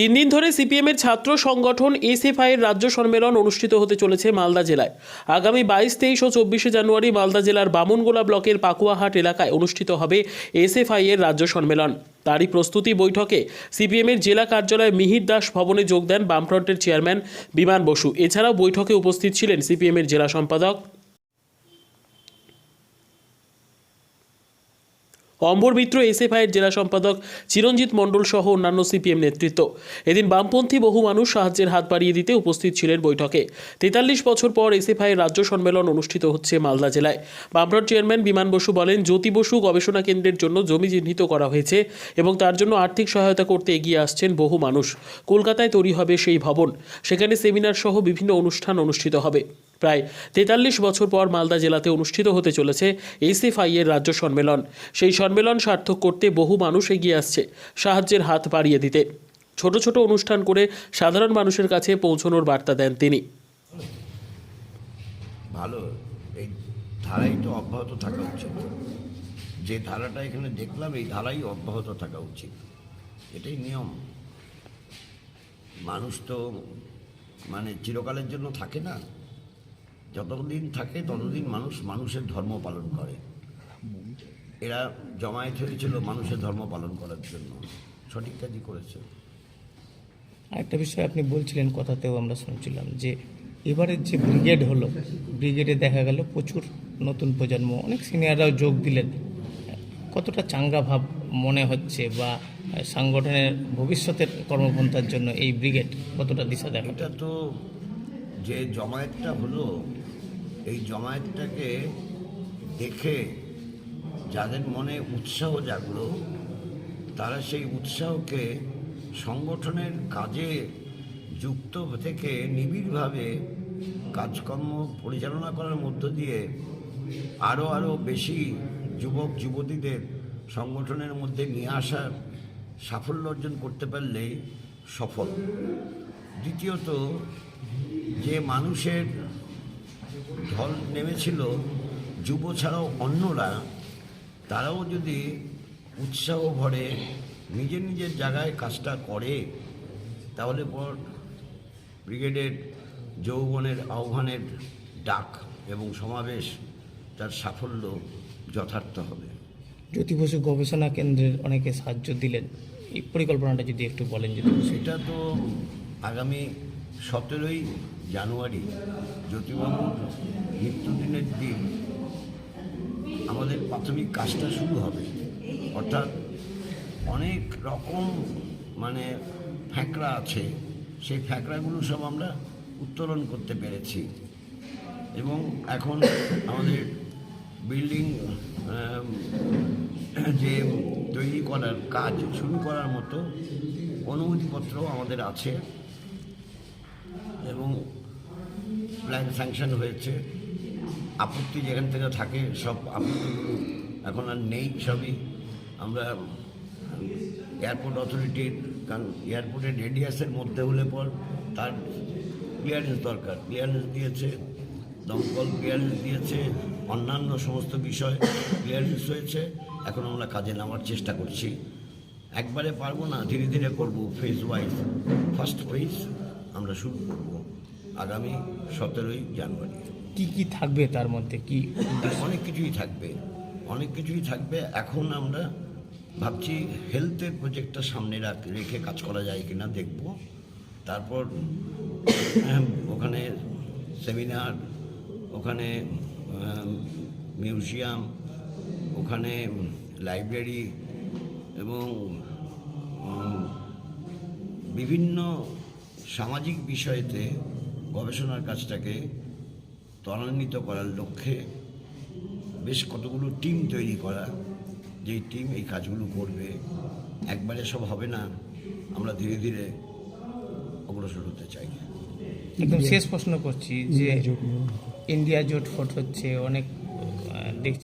তিন দিন ধরে সিপিএমের ছাত্র সংগঠন এসএফআই এর রাজ্য সম্মেলন অনুষ্ঠিত হতে চলেছে মালদা জেলায়। আগামী বাইশ, তেইশ ও চব্বিশে জানুয়ারি মালদা জেলার বামুনগোলা ব্লকের পাকুয়াহাট এলাকায় অনুষ্ঠিত হবে এসএফআই এর রাজ্য সম্মেলন। তারই প্রস্তুতি বৈঠকে সিপিএমের জেলা কার্যালয় মিহির দাস ভবনে যোগ দেন বামফ্রন্টের চেয়ারম্যান বিমান বসু। এছাড়াও বৈঠকে উপস্থিত ছিলেন সিপিএমের জেলা সম্পাদক অম্বর মিত্র এসএফআইয়ের জেলা সম্পাদক চিরঞ্জিত মণ্ডল সহ অন্যান্য সিপিএম নেতৃত্ব। এদিন বামপন্থী বহু মানুষ সাহায্যের হাত বাড়িয়ে দিতে উপস্থিত ছিলেন বৈঠকে। তেতাল্লিশ বছর পর এসএফআইয়ের রাজ্য সম্মেলন অনুষ্ঠিত হচ্ছে মালদা জেলায়। বামফ্রন্ট চেয়ারম্যান বিমান বসু বলেন, জ্যোতি বসু গবেষণা কেন্দ্রের জন্য জমি চিহ্নিত করা হয়েছে এবং তার জন্য আর্থিক সহায়তা করতে এগিয়ে আসছেন বহু মানুষ। কলকাতায় তৈরি হবে সেই ভবন। সেখানে সেমিনার সহ বিভিন্ন অনুষ্ঠান অনুষ্ঠিত হবে। প্রায় তেতাল্লিশ বছর পর মালদা জেলাতে অনুষ্ঠিত হতে চলেছে এসএফআই এর রাজ্য সম্মেলন। সেই সম্মেলন সার্থক করতে বহু মানুষ এগিয়ে আসছে সাহায্যের হাত বাড়িয়ে দিতে। ছোট ছোট অনুষ্ঠান করে সাধারণ মানুষের কাছে পৌঁছানোর বার্তা দেন তিনি। ভালো, এই ধারাই তো অব্যাহত থাকা উচিত। যে ধারাটা এখানে দেখলাম, এই ধারাই অব্যাহত থাকা উচিত। এটাই নিয়ম। মানুষ তো মানে চিরকালের জন্য থাকে না। যতদিন থাকে ততদিন মানুষ মানুষের ধর্ম পালন করে। এরা জমায়েত হয়েছিল মানুষের ধর্ম পালন করার জন্য। সঠিক কাজই করেছে? আরেকটা বিষয় আপনি বলছিলেন কথাতেও আমরা শুনছিলাম যে এবারের যে ব্রিগেড হলো ব্রিগেডে দেখা গেল প্রচুর নতুন প্রজন্ম অনেক সিনিয়ররাও যোগ দিলেন। কতটা চাঙ্গা ভাব মনে হচ্ছে বা সংগঠনের ভবিষ্যতের কর্মপন্থার জন্য এই ব্রিগেড কতটা দিশা দেখা এটা তো যে জমায়েতটা হলো এই জমায়েতটাকে দেখে যাদের মনে উৎসাহ জাগলো, তারা সেই উৎসাহকে সংগঠনের কাজে যুক্ত থেকে নিবিড়ভাবে কাজকর্ম পরিচালনা করার মধ্য দিয়ে আরও আরও বেশি যুবক, যুবতীদের সংগঠনের মধ্যে নিয়ে আসার সাফল্য অর্জন করতে পারলেই সফল। দ্বিতীয়ত, যে মানুষের ঢল নেমেছিল যুব ছাড়াও অন্যরা তারাও যদি উৎসাহ ভরে নিজের নিজের জায়গায় কাজটা করে তাহলে পর ব্রিগেডের যৌবনের আহ্বানের ডাক এবং সমাবেশ তার সাফল্য যথার্থ হবে। জ্যোতি বসু গবেষণা কেন্দ্রের অনেকে সাহায্য দিলেন। এই পরিকল্পনাটা যদি একটু বলেন যদি সেটা তো আগামী সতেরোই জানুয়ারি জ্যোতিবাবুর মৃত্যুদিনের দিন আমাদের প্রাথমিক কাজটা শুরু হবে। অর্থাৎ অনেক রকম মানে ফ্যাঁকড়া আছে। সেই ফ্যাঁকড়াগুলো সব আমরা উত্তোলন করতে পেরেছি। এবং এখন আমাদের বিল্ডিং যে তৈরি করার কাজ শুরু করার মতো অনুমতিপত্র আমাদের আছে। এবং প্ল্যান স্যাংশন হয়েছে। আপত্তি যেখান থেকে থাকে, সব আপত্তিগুলো এখন আর নেই সবই। আমরা এয়ারপোর্ট অথরিটির, কারণ এয়ারপোর্টের রেডিয়াসের মধ্যে হলে পর তার ক্লিয়ারেন্স দরকার। ক্লিয়ারেন্স দিয়েছে, দমকল ক্লিয়ারেন্স দিয়েছে, অন্যান্য সমস্ত বিষয় ক্লিয়ারেন্স হয়েছে। এখন আমরা কাজে নামার চেষ্টা করছি। একবারে পারব না, ধীরে ধীরে করব ফেজ ওয়াইজ ফার্স্ট ফেজ আমরা শুরু করব আগামী সতেরোই জানুয়ারি। কি কি থাকবে তার মধ্যে? কি অনেক কিছুই থাকবে। অনেক কিছুই থাকবে। এখন আমরা ভাবছি হেলথের প্রজেক্টটা সামনে রাখ- রেখে কাজ করা যায় কিনা দেখব। তারপর ওখানে সেমিনার ওখানে মিউজিয়াম ওখানে লাইব্রেরি এবং বিভিন্ন সামাজিক বিষয়েতে গবেষণার কাজটাকে ত্বরান্বিত করার লক্ষ্যে বেশ কতগুলো টিম তৈরি করা। যেই টিম এই কাজগুলো করবে একবারে সব হবে না আমরা ধীরে ধীরে অগ্রসর হতে চাই। একদম শেষ প্রশ্ন করছি যে ইন্ডিয়া জোট ফোট হচ্ছে অনেক